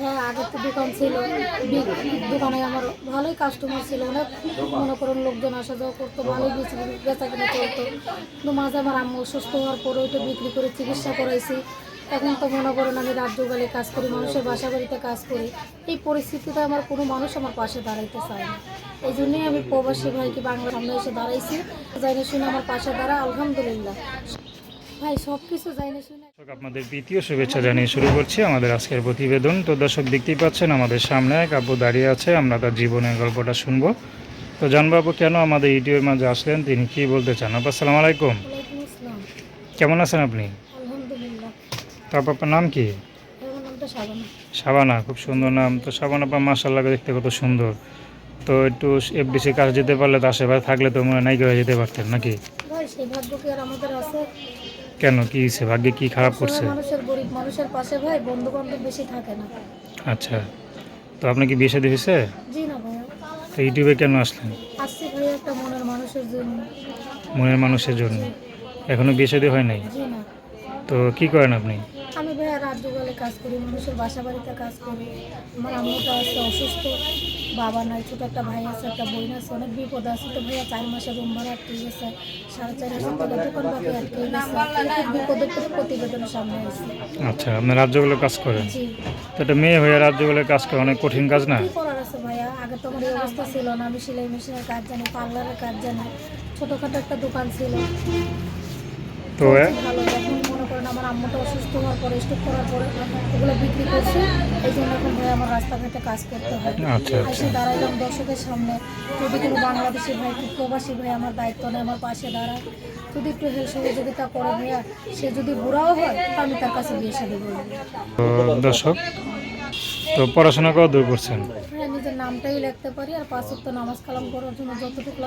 হ্যাঁ আগের তো দোকান ছিল। দোকানে আমার ভালোই কাস্টমার ছিল, অনেক মনে করুন লোকজন আসা যাওয়া করতো, ভালোই বেচা বেচা কিনা চলতো। কিন্তু মাঝে আমার আম্মু অসুস্থ হওয়ার পরে ওইটা বিক্রি করে চিকিৎসা করাইছি। এখন তো মনে করেন আমি রাত কাজ করি, মানুষের বাসা বাড়িতে কাজ করি। এই পরিস্থিতিতে আমার কোনো মানুষ আমার পাশে দাঁড়াইতে চায় না। এই জন্যই আমি প্রবাসী ভাইকে বাংলা সামনে এসে দাঁড়াইছি। যাই শুনে আমার পাশে দাঁড়া, আলহামদুলিল্লাহ। ভাই সব কিছু যাই শুনে। দর্শক আপনাদের দ্বিতীয় শুভেচ্ছা জানিয়ে শুরু করছি আমাদের আজকের প্রতিবেদন। তো দর্শক দেখতেই পাচ্ছেন আমাদের সামনে এক আব্বু দাঁড়িয়ে আছে আমরা তার জীবনের গল্পটা শুনব। তো জানব আপু কেন আমাদের ইউটিউবের মাঝে আসলেন? তিনি কি বলতে চান? আপু আসসালামু আলাইকুম। কেমন আছেন আপনি? তারপর আপনার নাম কি? সাবানা খুব সুন্দর নাম। তো শাবানা আপা মাসাল্লাহ দেখতে কত সুন্দর। তো একটু এফডিসি কাজ যেতে পারলে তো আশেপাশে থাকলে তো মনে হয় নাইকে হয়ে যেতে পারতেন নাকি? সেই ভাগ্য কি আর আমাদের আছে। কেন? কি সে ভাগ্যে কি খারাপ করছে? মানুষের গরিব মানুষের পাশে ভাই বন্ধু বান্ধব বেশি থাকে না। আচ্ছা। তো আপনি কি বিয়ে শাদী হয়েছে? জি না ভাই তো ইউটিউবে কেন আসলেন? আসছি ভাই একটা মনের মানুষের জন্য। মনের মানুষের জন্য। এখনও বিয়ে শাদী হয় নাই? জি না। তো কি করেন আপনি? আমি ভাইয়া রাত দুগালে কাজ করি মানুষের বাসা বাড়িতে কাজ করি। আমার আম্মুটা আছে অসুস্থ বাবা নাই ছোট একটা ভাই আছে একটা বোন আছে অনেক বিপদ আছে। তো ভাইয়া চার মাসে রুম ভাড়া আটকে গেছে সাড়ে চার হাজার টাকা দোকান বাকি আটকে গেছে। খুব বিপদে প্রতিবেদনের সামনে আসছে আচ্ছা আপনি রাজ্যগুলো কাজ করেন? জি। তো একটা মেয়ে হয়ে রাজ্যগুলো কাজ করে অনেক কঠিন কাজ না? কি করার আছে ভাইয়া? আগে তো আমার এই অবস্থা ছিল না আমি সেলাই মেশিনের কাজ জানি পার্লারের কাজ জানি ছোটোখাটো একটা দোকান ছিল। তো ভালো এখন করেন আমার আম্মুটা অসুস্থ হওয়ার পরে স্টক করার পরে ওগুলো বিক্রি করছি। এই জন্য এখন ভাই আমার রাস্তাঘাটে কাজ করতে হয়। আচ্ছা এসে আচ্ছা দাঁড়াইলাম দর্শকের সামনে। যদি কোনো বাংলাদেশি ভাই কি প্রবাসী ভাই আমার দায়িত্ব নেই আমার পাশে দাঁড়ায়। যদি একটু হেল্প সহযোগিতা করে ভাইয়া সে যদি বুড়াও হয় তো আমি তার কাছে বিয়ে শাদী করব। দর্শক তো পড়াশোনা কত দূর করছেন নিজের নামটাই লিখতে পারি আর পাঁচ ওয়াক্ত নামাজ কালাম করার জন্য যতটুকু